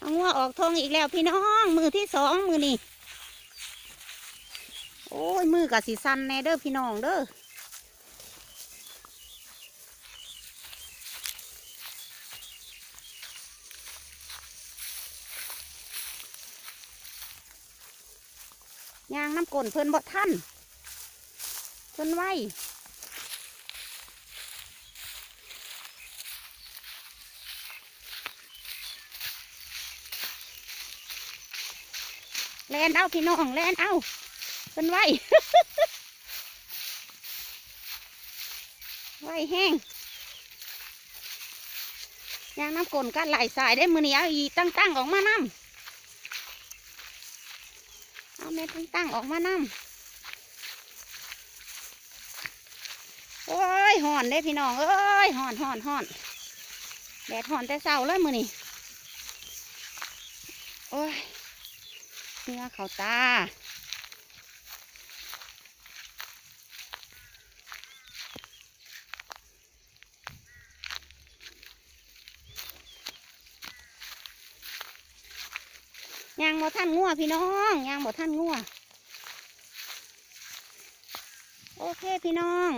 เอางัวออกทงอีกแล้วพี่น้อง มือที่สองมือนี่โอ้ย มือกับสีสันแน่เด้อพี่น้องเด้อยางน้ำกลนเพิ่นบ่ท่านเพิ่นไหว แลนเอาพี่น้องแลนเอาเพิ่นไหวไหวแห้งยางน้ำกลนกันไหลสายได้มือนี้เอาอีตั้งๆออกมานำเอาแม่ตั้งๆออกมานำโอ้ยห่อนเด้พี่น้องเอ้ยห่อนห่อนห่อนแดดห่อนแต่เช้าเลยมือนี่โอ้ย เนื้อเขาตายางบ่ท่านงัวพี่น้องยางบ่ท่านงัวโอเคพี่น้อง